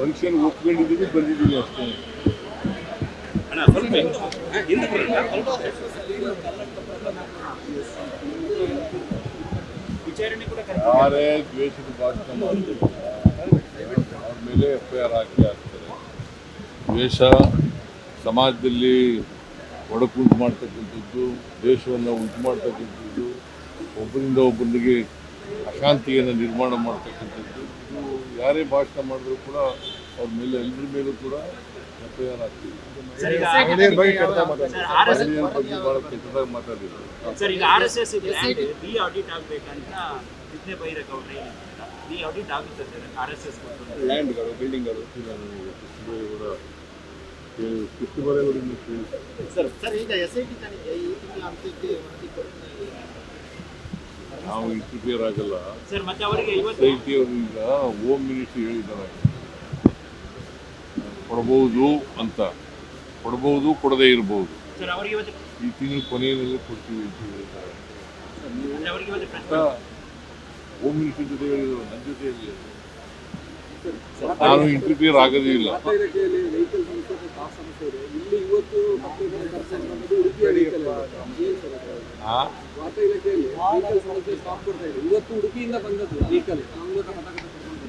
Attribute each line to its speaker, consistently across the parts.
Speaker 1: Function ಒಪ್ಕೊಂಡಿದ್ದೀವಿ ಬಂದಿದ್ದೀವಿ ಅಷ್ಟೇ ಯಾರೇ ದ್ವೇಷದ ಭಾಷಣ ಮಾಡ್ತಾರೆ ಅವ್ರ ಮೇಲೆ ಎಫ್ ಐ ಆರ್ ಹಾಕಿ ಹಾಕ್ತಾರೆ. ದ್ವೇಷ ಸಮಾಜದಲ್ಲಿ ಒಡಕುಂಟು ಮಾಡ್ತಕ್ಕಂಥದ್ದು ದೇಶವನ್ನು ಉಂಟು ಮಾಡ್ತಕ್ಕಂಥದ್ದು ಒಬ್ಬರಿಂದ ಒಬ್ಬರಿಗೆ ಅಶಾಂತಿಯನ್ನು ನಿರ್ಮಾಣ ಮಾಡ್ತಕ್ಕಂಥದ್ದು ಇದು ಯಾರೇ ಭಾಷಣ ಮಾಡಿದ್ರು ಕೂಡ ಅವ್ರ ಮೇಲೆ ಎಲ್ಲರ ಮೇಲೂ ಕೂಡ ಮಹಿಳೆಯರ ಬಗ್ಗೆ ಕೆಟ್ಟದಾಗಿ ಮಾತಾಡಿದ್ರು
Speaker 2: ಆರ್ ಎಸ್ ಎಸ್ ಆಡಿಟ್ ಆಗುತ್ತೆ ಸರ್ ಆರ್
Speaker 3: ಲ್ಯಾಂಡ್ಗಳು ಬಿಲ್ಡಿಂಗ್ಗಳು ಸರ್
Speaker 4: ಸರ್ ಈಗ ಎಸ್ ಐ ಟಿ ತನಿಖೆ ಈ ತಿಂಗಳ ಅಂತ್ಯಕ್ಕೆ ವರದಿ ಕೊಡ್ತಾ
Speaker 1: ನಾವು ಇಂಟರ್ಫಿಯರ್ ಆಗಲ್ಲ.
Speaker 2: ಸರ್ ಮತ್ತೆ ಅವರಿಗೆ ಇವತ್ತು
Speaker 1: ಐ ಟಿ ಅವರು ಈಗ ಹೋಮ್ ಮಿನಿಸ್ಟ್ರಿ ಹೇಳಿದ್ದಾರೆ. ಕೊಡಬಹುದು ಅಂತ. ಕೊಡಬಹುದು ಕೊಡದೇ ಇರಬಹುದು
Speaker 2: ಸರ್ ಅವರಿಗೆ ಇವತ್ತು
Speaker 1: ಈ ತಿಂಗಳ ಕೊನೆಯಲ್ಲಿ ಕೊಡ್ತೀವಿ ಅಂತ ಹೇಳಿದ್ದಾರೆ
Speaker 2: ಅಂದ್ರೆ ಅವರಿಗೆ ಇವತ್ತು
Speaker 1: ಅಂತ
Speaker 2: ಪ್ರಶ್ನೆ
Speaker 1: ಹೋಮ್ ಮಿನಿಸ್ಟ್ರಿ ಜೊತೆ ಹೇಳಿದ್ರು ನನ್ನ ಜೊತೆ ಹೇಳಿದ್ರು ನಾನು ಇಂಟರ್ಫಿಯರ್ ಆಗೋದೇ ಇಲ್ಲ.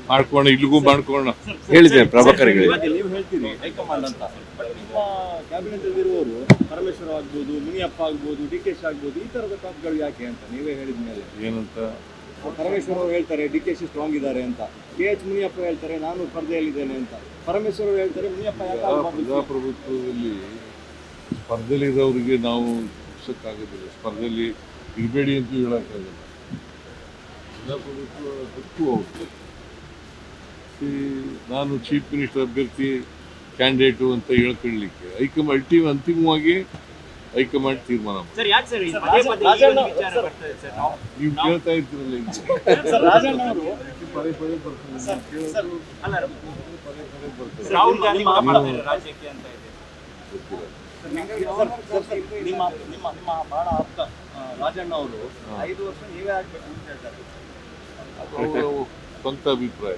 Speaker 1: ಮಾಡ್ಕೋಣ ಇಲ್ಲಿಗೂ ಮಾಡ್ಕೋಣ
Speaker 5: ಹೇಳಿದೆ ಪ್ರಭಾಕರ್
Speaker 3: ನೀವು ಹೇಳ್ತೀರಿ ಹೈಕಮಾಂಡ್ ಅಂತ. ನಿಮ್ಮ ಕ್ಯಾಬಿನೆಟ್ ಅಲ್ಲಿರುವವರು ಪರಮೇಶ್ವರ ಆಗ್ಬೋದು ಮುನಿಯಪ್ಪ ಆಗ್ಬೋದು ಡಿ ಕೆ ಶಿ ಆಗ್ಬೋದು ಈ ತರದ ಟಾಪ್ಗಳು ಯಾಕೆ ಅಂತ ನೀವೇ ಹೇಳಿದ ಮೇಲೆ.
Speaker 1: ಏನಂತ?
Speaker 3: ಪರಮೇಶ್ವರ್ ಅವರು ಹೇಳ್ತಾರೆ ಡಿ. ಕೆ. ಶಿ. ಸ್ಟ್ರಾಂಗ್ ಇದ್ದಾರೆ ಅಂತ. ಕೆ. ಎಚ್. ಮುನಿಯಪ್ಪ ಹೇಳ್ತಾರೆ ನಾನು ಸ್ಪರ್ಧೆಯಲ್ಲಿದ್ದೇನೆ ಅಂತ. ಪರಮೇಶ್ವರ್ ಅವರು ಹೇಳ್ತಾರೆ ಮುನಿಯಪ್ಪ
Speaker 1: ಪ್ರಜಾಪ್ರಭುತ್ವದಲ್ಲಿ ಸ್ಪರ್ಧೆಯಲ್ಲಿರೋರಿಗೆ ನಾವು ಆಗೋದಿಲ್ಲ ಸ್ಪರ್ಧೆಯಲ್ಲಿ ಇರಬೇಡಿ ಅಂತ ಹೇಳೋಕ್ಕಾಗಲ್ಲ. ಪ್ರಜಾಪ್ರಭುತ್ವ ಗೊತ್ತು ನಾನು ಚೀಫ್ ಮಿನಿಸ್ಟರ್ ಅಭ್ಯರ್ಥಿ ಕ್ಯಾಂಡಿಡೇಟು ಅಂತ ಹೇಳ್ಕೊಳ್ಳಿಕ್ಕೆ ಹೈಕಮಾಂಡ್ ಅಲ್ಟಿಮ್ ಅಂತಿಮವಾಗಿ ಹೈಕಮಾಂಡ್ ತೀರ್ಮಾನ
Speaker 2: ನಾವು
Speaker 1: ಕೇಳ್ತಾ ಇರ್ತೀರಲ್ಲ
Speaker 3: ಸರ್ ರಾಜಣ್ಣ ಅವರು
Speaker 1: ಪದೇ ಪದೇ ಬರ್ತದೆ
Speaker 3: ನಿಮ್ಮ ನಿಮ್ಮ ನಿಮ್ಮ ಬಹಳ ಆಪ್ತ ರಾಜಣ್ಣ ಅವರು ಐದು ವರ್ಷ ನೀವೇ ಆಗ್ಬೇಕು ಅಂತ ಹೇಳ್ತಾರೆ.
Speaker 1: ಸ್ವಂತ ಅಭಿಪ್ರಾಯ.